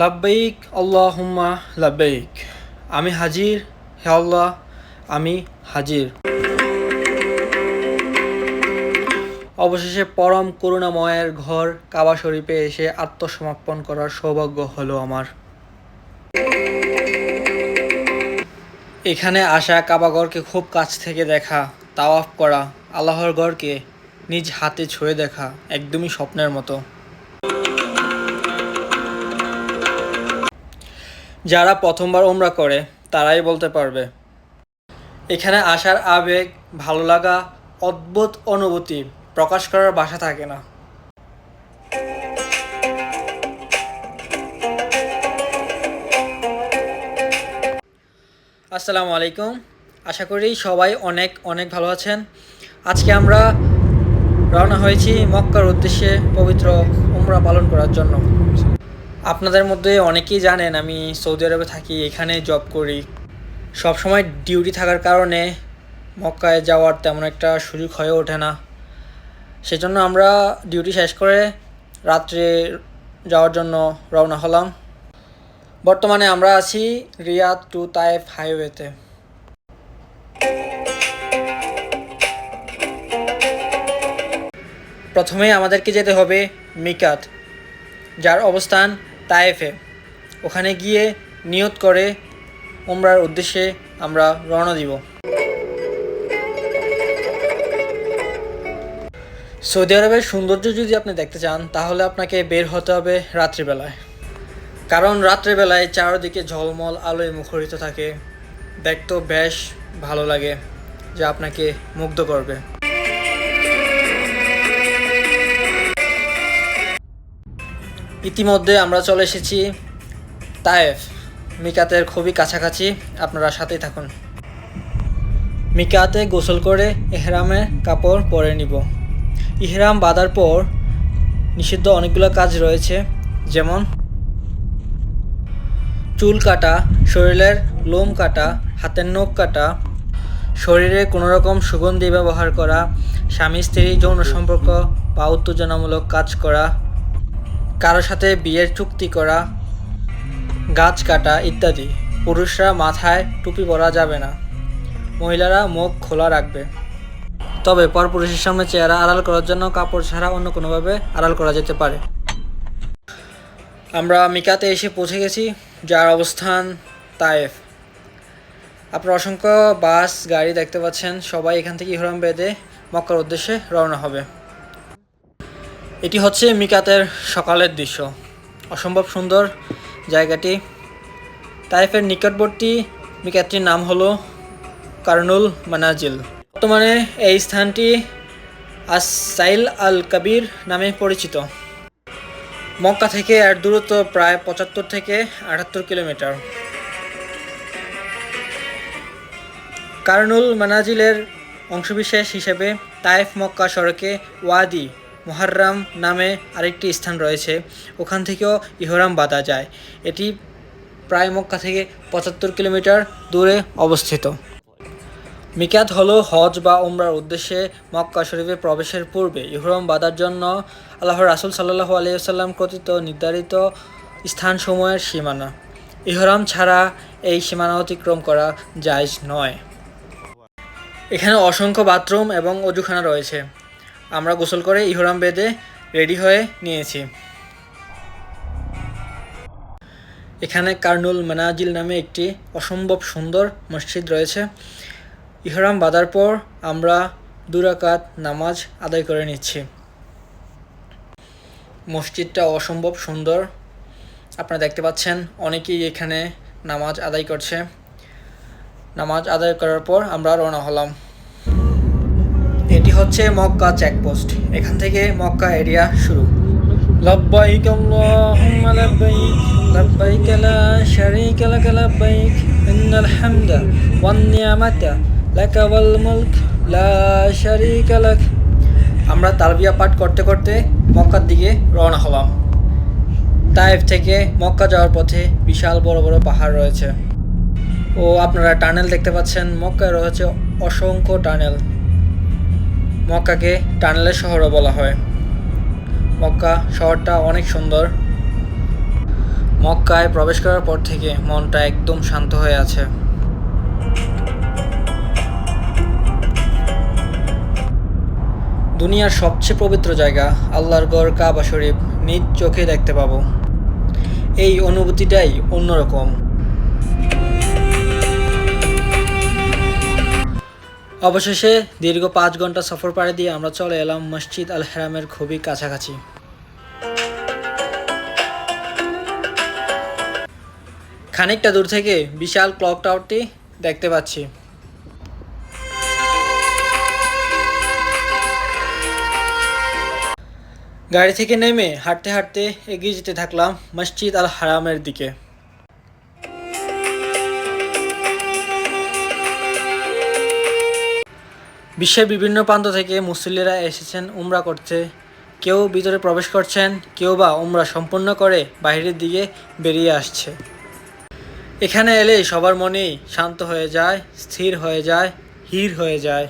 লাব্বাইক, আল্লাহুম্মা লাব্বাইক। আমি হাজির, হে আল্লাহ, আমি হাজির। অবশেষে পরম করুণাময়ের ঘর কাবা শরীফে এসে আত্মসমর্পণ করার সৌভাগ্য হলো আমার। এখানে আসা কাবাগরকে খুব কাছ থেকে দেখা, তাওয়াফ করা, আল্লাহর গড়কে নিজ হাতে ছুঁয়ে দেখা, একদমই স্বপ্নের মতো। যারা প্রথমবার ওমরা করে, তারাই বলতে পারবে। এখানে আসার আবেগ, ভালো লাগা, অদ্ভুত অনুভূতি প্রকাশ করার বাসা থাকে না। আসসালামু আলাইকুম। আশা করি সবাই অনেক অনেক ভালো আছেন। আজকে আমরা রওনা হয়েছি মক্কার উদ্দেশ্যে পবিত্র উমরা পালন করার জন্য। আপনাদের মধ্যে অনেকেই জানেন, আমি সৌদি আরবে থাকি, এখানে জব করি। সব সময় ডিউটি থাকার কারণে মক্কায় যাওয়ার তেমন একটা সুযোগ হয়ে ওঠে না। সেজন্য আমরা ডিউটি শেষ করে রাত্রে যাওয়ার জন্য রওনা হলাম। বর্তমানে আমরা আছি রিয়াদ টু তায়েফ হাইওয়েতে। প্রথমে আমাদেরকে যেতে হবে মিকাত, যার অবস্থান তায়েফে। ওখানে গিয়ে নিয়ত করে উমরার উদ্দেশ্যে আমরা রওনা দিব। সৌদি আরবের সৌন্দর্য যদি আপনি দেখতে চান, তাহলে আপনাকে বের হতে হবে রাত্রিবেলায়। কারণ রাত্রিবেলায় চারদিকে ঝলমল, আলোয় মুখরিত থাকে। দেখতেও বেশ ভালো লাগে, যা আপনাকে মুগ্ধ করবে। ইতিমধ্যে আমরা চলে এসেছি তায়েফ। মিকাতের খুবই কাছাকাছি, আপনারা সাথেই থাকুন। মিকাতে গোসল করে এহরামের কাপড় পরে নিব। ইহরাম বাঁধার পর নিষিদ্ধ অনেকগুলো কাজ রয়েছে, যেমন চুল কাটা, শরীরের লোম কাটা, হাতের নখ কাটা, শরীরে কোনো রকম সুগন্ধি ব্যবহার করা স্বামী স্ত্রী যৌন সম্পর্ক, বা উত্তেজনামূলক কাজ করা কারোর সাথে বিয়ের চুক্তি করা, গাছ কাটা ইত্যাদি। পুরুষরা মাথায় টুপি পরা যাবে না। মহিলারা মুখ খোলা রাখবে। তবে পরপুরুষের সামনে চেহারা আড়াল করার জন্য কাপড় ছাড়া অন্য কোনোভাবে আড়াল করা যেতে পারে। আমরা মিকাতে এসে পৌঁছে গেছি, যার অবস্থান তায়েফ। আপনারা অসংখ্য বাস, গাড়ি দেখতে পাচ্ছেন। সবাই এখান থেকে ইহরাম বেঁধে মক্কার উদ্দেশ্যে রওনা হবে। এটি হচ্ছে মিকাতের সকালের দৃশ্য। অসম্ভব সুন্দর জায়গাটি। তাইফের নিকটবর্তী মিকাতটির নাম হলো কার্নুল মানাজিল। বর্তমানে এই স্থানটি আস সাইল আল কাবির নামে পরিচিত। মক্কা থেকে এর দূরত্ব প্রায় পঁচাত্তর থেকে আটাত্তর কিলোমিটার। কার্নুল মানাজিলের অংশবিশেষ হিসেবে তায়েফ মক্কা সড়কে ওয়াদি মোহাররাম নামে আরেকটি স্থান রয়েছে। ওখান থেকেও ইহরাম বাঁধা যায়। এটি প্রায় মক্কা থেকে পঁচাত্তর কিলোমিটার দূরে অবস্থিত। মিকাত হলো হজ বা উমরার উদ্দেশ্যে মক্কা শরীফে প্রবেশের পূর্বে। ইহরাম বাঁধার জন্য আল্লাহ রাসুল সাল্লাহু আলিয়াল্লাম কর্তৃক নির্ধারিত স্থান সময়ের সীমানা। ইহরাম ছাড়া এই সীমানা অতিক্রম করা জায়জ নয়। এখানে অসংখ্য বাথরুম এবং অজুখানা রয়েছে। আমরা গোসল করে ইহরাম বেঁধে রেডি হয়ে নিয়েছি। এখানে কার্নুল মানাজিল নামে একটি অসম্ভব সুন্দর মসজিদ রয়েছে। ইহরাম বাঁধার পর আমরা দুরাকাত নামাজ আদায় করে নিচ্ছি। মসজিদটা অসম্ভব সুন্দর। আপনারা দেখতে পাচ্ছেন, অনেকেই এখানে নামাজ আদায় করছে। নামাজ আদায় করার পর আমরা রওনা হলাম। এটি হচ্ছে মক্কা চেকপোস্ট এখান থেকে মক্কা এরিয়া শুরু। লাক লব্বাইক ইন্নাল হামদা ওয়ান নিয়ামাতা লাকা ওয়াল মুলক লা শারীকা লাক। আমরা তালবিয়া পাঠ করতে করতে মক্কার দিকে রওনা হলাম। তায়েফ থেকে মক্কা যাওয়ার পথে বিশাল বড় বড় পাহাড় রয়েছে। ও আপনারা টানেল দেখতে পাচ্ছেন মক্কায় রয়েছে অসংখ্য টানেল। মক্কাকে টানেলের শহরও বলা হয়। মক্কা শহরটা অনেক সুন্দর। মক্কায় প্রবেশ করার পর থেকে মনটা একদম শান্ত হয়ে আছে। দুনিয়ার সবচেয়ে পবিত্র জায়গা আল্লাহর গড় কাবা শরীফ নিজ চোখে দেখতে পাবো। এই অনুভূতিটাই অন্যরকম। অবশেষে দীর্ঘ পাঁচ ঘণ্টা সফর পাড়ি দিয়ে আমরা চলে এলাম মসজিদ আল হেরামের খুবই কাছাকাছি। খানিকটা দূর থেকে বিশাল ক্লক টাওয়ারটি দেখতে পাচ্ছি। গাড়ি থেকে নেমে হাঁটতে হাঁটতে এগিয়ে যেতে থাকলাম মসজিদ আল হারামের দিকে। বিশ্বের বিভিন্ন প্রান্ত থেকে মুসল্লিরা এসেছেন, উমরা করতে। কেউ ভিতরে প্রবেশ করছেন, কেউ বা উমরা সম্পূর্ণ করে বাইরের দিকে বেরিয়ে আসছে। এখানে এলে সবার মনেই শান্ত হয়ে যায়, স্থির হয়ে যায়, হির হয়ে যায়।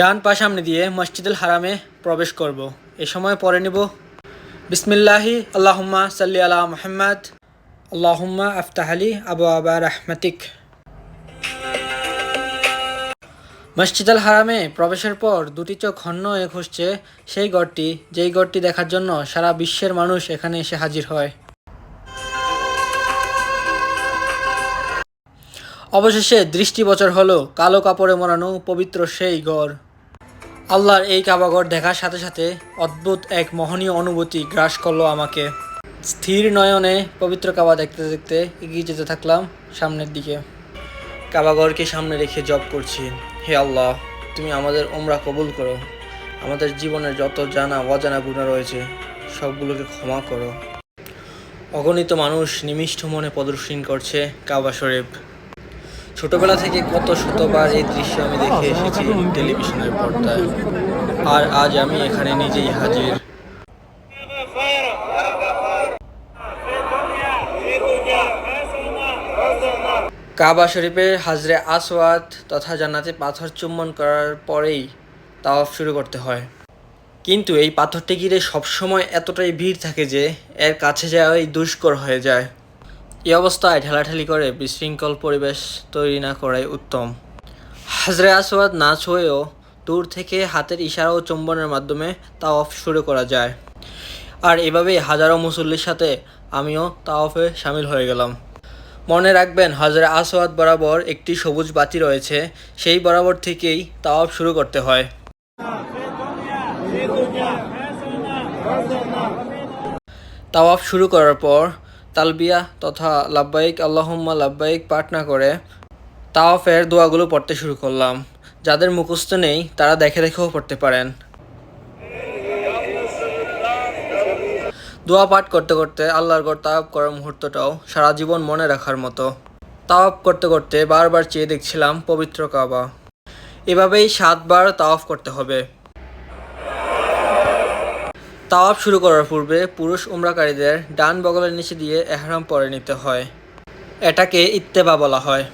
ডান পা সামনে দিয়ে মসজিদুল হারামে প্রবেশ করব। এ সময় পরে নিব। বিসমিল্লাহি, আল্লাহুম্মা সাল্লি আলা মুহাম্মদ। আল্লাহুম্মা আফতাহালি আবু আবা রাহমাতিক মসজিদুল হারামে প্রবেশের পর দুটি চোখ হন্য হয়ে খুঁজছে সেই গড়টি, যেই গড়টি দেখার জন্য সারা বিশ্বের মানুষ এখানে এসে হাজির হয়। অবশেষে দৃষ্টি বছর হলো, কালো কাপড়ে মোড়ানো পবিত্র সেই গড়। আল্লাহর এই কাবাগর দেখার সাথে সাথে অদ্ভুত এক মহনীয় অনুভূতি গ্রাস করল আমাকে। স্থির নয়নে পবিত্র কাবা দেখতে দেখতে এগিয়ে যেতে থাকলাম সামনের দিকে। কাবাগরকে সামনে রেখে জব করছি। হে আল্লাহ, তুমি আমাদের ওমরা কবুল করো। আমাদের জীবনের যত জানা অজানা গুণা রয়েছে, সবগুলোকে ক্ষমা করো। অগণিত মানুষ নিমিষ্ঠ মনে প্রদর্শন করছে কাবা শরীফ। ছোটবেলা থেকে কত শতবার এই দৃশ্য আমি দেখে এসেছি টেলিভিশনের পর্দায়। আর আজ আমি এখানে নিজেই হাজির। কাবা শরীফের হাজরে আসওয়াদ তথা জান্নাতে পাথর চুম্বন করার পরেই তাওয়াফ শুরু করতে হয়। কিন্তু এই পাথরটি ঘিরে সবসময় এতটাই ভিড় থাকে যে এর কাছে যাওয়াই দুষ্কর হয়ে যায়। এই অবস্থায় ঠেলাঠেলি করে বিশৃঙ্খল পরিবেশ তৈরি না করাই উত্তম। হাজরে আসওয়াদ না ছুঁয়েও দূর থেকে হাতের ইশারা ও চুম্বনের মাধ্যমে তাওয়াফ শুরু করা যায়। আর এভাবেই হাজারো মুসল্লির সাথে আমিও তাওয়াফে সামিল হয়ে গেলাম। মনে রাখবেন হাজরে আসওয়াদ বরাবর একটি সবুজ বাতি রয়েছে, সেই বরাবর থেকেই তাওয়াফ শুরু করতে হয়। তাওয়াফ শুরু করার পর তালবিয়া তথা লাব্বাইক, আল্লাহুম্মা লাব্বাইক পাঠ না করে তাওয়াফের দোয়াগুলো পড়তে শুরু করলাম। যাদের মুখস্থ নেই, তারা দেখে দেখেও পড়তে পারেন। দোয়া পাঠ করতে করতে আল্লাহর গড় তাওয়াব করার মুহূর্তটাও সারা জীবন মনে রাখার মতো। তাওয়াফ করতে করতে বারবার চেয়ে দেখছিলাম পবিত্র কাবা। এভাবেই সাতবার তাওয়াফ করতে হবে। তাওয়াফ শুরু করার পূর্বে পুরুষ উমরাকারীদের ডান বগলের নিচে দিয়ে এহরাম পরে নিতে হয়। এটাকে ইত্তেবা বলা হয়।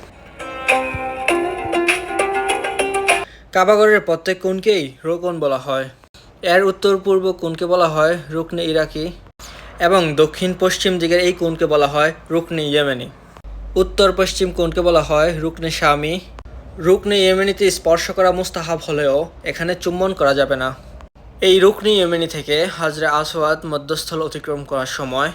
কাবাগরের প্রত্যেক কোণকেই রোকন বলা হয়। এর উত্তর পূর্ব কোণকে বলা হয় রুকনে ইরাকি এবং দক্ষিণ পশ্চিম দিকের এই কোণকে বলা হয় রুকনে ইয়েমেনি। উত্তর পশ্চিম কোণকে বলা হয় রুকনে স্বামী রুকনে ইয়েমেনিতে স্পর্শ করা মুস্তাহাব হলেও এখানে চুম্বন করা যাবে না। এই রুকনি ইয়েমেনি থেকে হাজরা আসওয়াদ মধ্যস্থল অতিক্রম করার সময়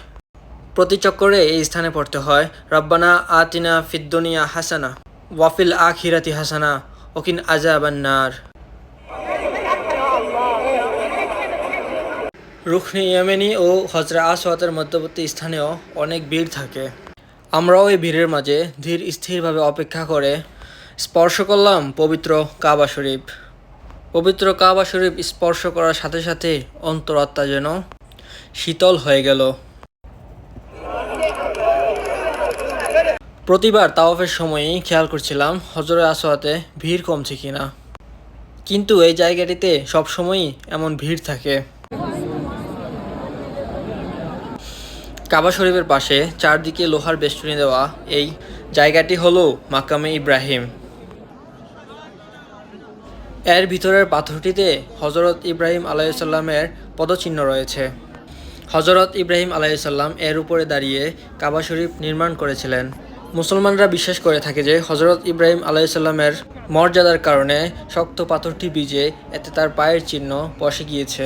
প্রতি চক্করে এই স্থানে পড়তে হয়, রব্বানা আতিনা ফিদ্দুনিয়া হাসানা ওয়াফিল আখিরাতি হাসানা ওকিন আজাবান্নার রুখনি ইয়েমেনি ও হজরা আসওয়াতের মধ্যবর্তী স্থানেও অনেক ভিড় থাকে। আমরাও এই ভিড়ের মাঝে ধীর স্থিরভাবে অপেক্ষা করে স্পর্শ করলাম পবিত্র কাবা শরীফ। পবিত্র কাবা শরীফ স্পর্শ করার সাথে সাথে অন্তরাত্মা যেন শীতল হয়ে গেল। প্রতিবার তাওয়াফের সময়ই খেয়াল করছিলাম হজরে আসোয়াতে ভিড় কমছে কিনা। কিন্তু এই জায়গাটিতে সবসময়ই এমন ভিড় থাকে। কাবা শরীফের পাশে চারদিকে লোহার বেষ্টনী দেওয়া। এই জায়গাটি হলো মাকামে ইব্রাহিম। এর ভিতরের পাথরটিতে হজরত ইব্রাহিম আলাইসাল্লামের পদচিহ্ন রয়েছে। হজরত ইব্রাহিম আলাইসাল্লাম এর উপরে দাঁড়িয়ে কাবা শরীফ নির্মাণ করেছিলেন। মুসলমানরা বিশ্বাস করে থাকে যে হজরত ইব্রাহিম আলাইসাল্লামের মর্যাদার কারণে শক্ত পাথরটি বিজে এতে তার পায়ের চিহ্ন বসে গিয়েছে।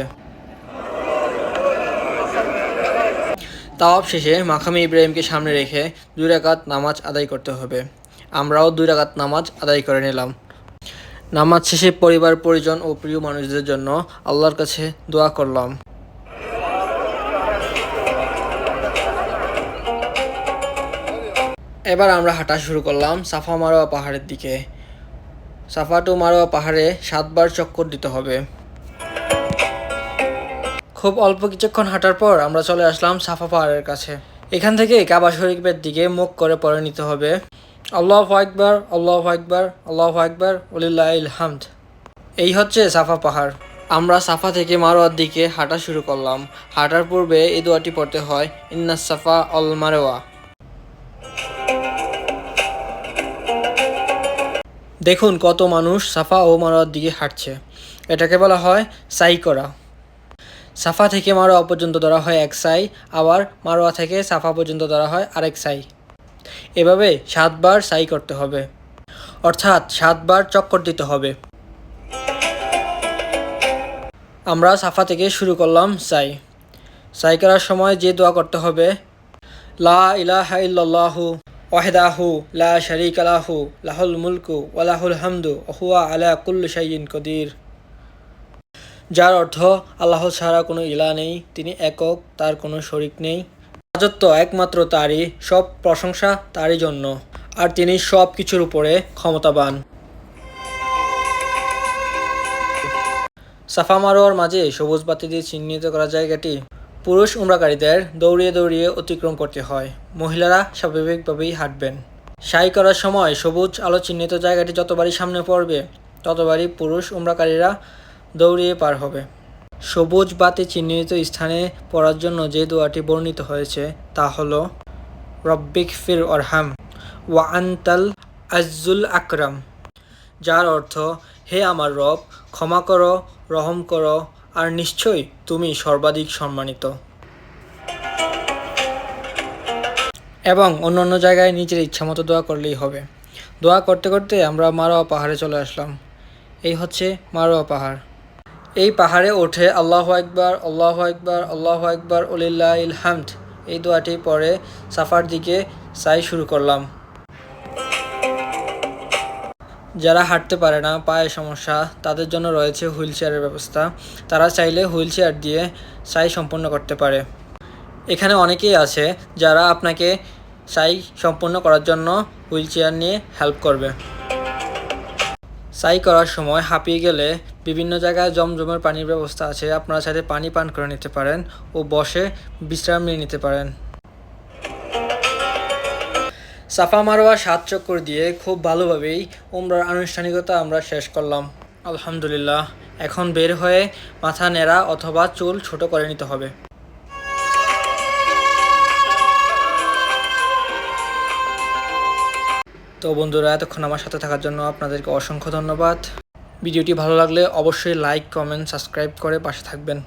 তাওয়াব শেষে মাখামি ইব্রাহিমকে সামনে রেখে দুই রাকাত নামাজ আদায় করতে হবে। আমরাও দুই রাকাত নামাজ আদায় করে নিলাম। নামাজ শেষে পরিবার, পরিজন ও প্রিয় মানুষদের জন্য আল্লাহর কাছে দোয়া করলাম। এবার আমরা হাঁটা শুরু করলাম সাফা মারোয়া পাহাড়ের দিকে। সাফা টু মারোয়া পাহাড়ে সাতবার চক্কর দিতে হবে। খুব অল্প কিছুক্ষণ হাঁটার পর আমরা চলে আসলাম সাফা পাহাড়ের কাছে। এখান থেকে কাবা শরীফের দিকে মুখ করে পরে নিতে হবে। আল্লাহ আকবার আল্লাহ আকবার আল্লাহ আকবার উলিল্লাহ হামদ। এই হচ্ছে সাফা পাহাড়। আমরা সাফা থেকে মারোয়ার দিকে হাঁটা শুরু করলাম। হাঁটার পূর্বে এই দোয়াটি পড়তে হয় ইন্নাস সাফা অল মারোয়া দেখুন কত মানুষ সাফা ও মারোয়ার দিকে হাঁটছে। এটাকে বলা হয় সাই করা। সাফা থেকে মারোয়া পর্যন্ত ধরা হয় এক সাই আবার মারোয়া থেকে সাফা পর্যন্ত ধরা হয় আরেক সাই এভাবে সাতবার সাই করতে হবে। অর্থাৎ সাতবার চক্কর দিতে হবে। আমরা সাফা থেকে শুরু করলাম সাই সাই করার সময় যে দোয়া করতে হবে, লা ইলাহা ইল্লাল্লাহু ওয়াহদাহু লা শারিকা লাহু, লাহুল মুলকু ওয়া লাহুল হামদু, ওয়া হুয়া আলা কুল্লি শাইইন কদির। যার অর্থ আল্লাহ ছাড়া কোনো ইলা নেই, তিনি একক, তার কোনো শরিক নেই। রাজত্ব একমাত্র তারই, সব প্রশংসা তারই জন্য, আর তিনি সব কিছুর উপরে ক্ষমতাবান। সাফা মারোয়ার মাঝে সবুজ বাতি দিয়ে চিহ্নিত করা জায়গাটি পুরুষ উমরাকারীদের দৌড়িয়ে দৌড়িয়ে অতিক্রম করতে হয়। মহিলারা স্বাভাবিকভাবেই হাঁটবেন। সাই করার সময় সবুজ আলো চিহ্নিত জায়গাটি যতবারই সামনে পড়বে, ততবারই পুরুষ উমরাকারীরা দৌড়িয়ে পার হবে। সবুজ বাতি চিহ্নিত স্থানে পড়ার জন্য যে দোয়াটি বর্ণিত হয়েছে তা হল, রব্বিক ফির অরহাম ওয়া আন্তাল আজ্জুল আকরাম যার অর্থ, হে আমার রব, ক্ষমা করো, রহম করো, আর নিশ্চয়ই তুমি সর্বাধিক সম্মানিত এবং অন্য অন্য জায়গায় নিজের ইচ্ছামতো দোয়া করলেই হবে। দোয়া করতে করতে আমরা মারোয়া পাহাড়ে চলে আসলাম। এই হচ্ছে মারোয়া পাহাড়। এই পাহাড়ে ওঠে আল্লাহ একবার আল্লাহ একবার আল্লাহ একবার উলিল্লাহ হামদ। এই দোয়াটি পরে সাফার দিকে সাই শুরু করলাম। যারা হাঁটতে পারে না, পায়ে সমস্যা, তাদের জন্য রয়েছে হুইল চেয়ারের ব্যবস্থা। তারা চাইলে হুইল চেয়ার দিয়ে সাই সম্পন্ন করতে পারে। এখানে অনেকেই আছে যারা আপনাকে সাই সম্পূর্ণ করার জন্য হুইল চেয়ার নিয়ে হেল্প করবে। সাই করার সময় হাঁপিয়ে গেলে বিভিন্ন জায়গায় জমজমের পানির ব্যবস্থা আছে। আপনারা চাইলে পানি পান করে নিতে পারেন ও বসে বিশ্রাম নিয়ে নিতে পারেন। সাফা মারোয়া সাত চক্কর দিয়ে খুব ভালোভাবেই উমরার আনুষ্ঠানিকতা আমরা শেষ করলাম। আলহামদুলিল্লাহ, এখন বের হয়ে মাথা নেড়া অথবা চুল ছোট করে নিতে হবে। তো বন্ধুরা, এতক্ষণ আমার সাথে থাকার জন্য আপনাদেরকে অসংখ্য ধন্যবাদ। ভিডিওটি ভালো লাগলে অবশ্যই লাইক কমেন্ট সাবস্ক্রাইব করে পাশে থাকবেন।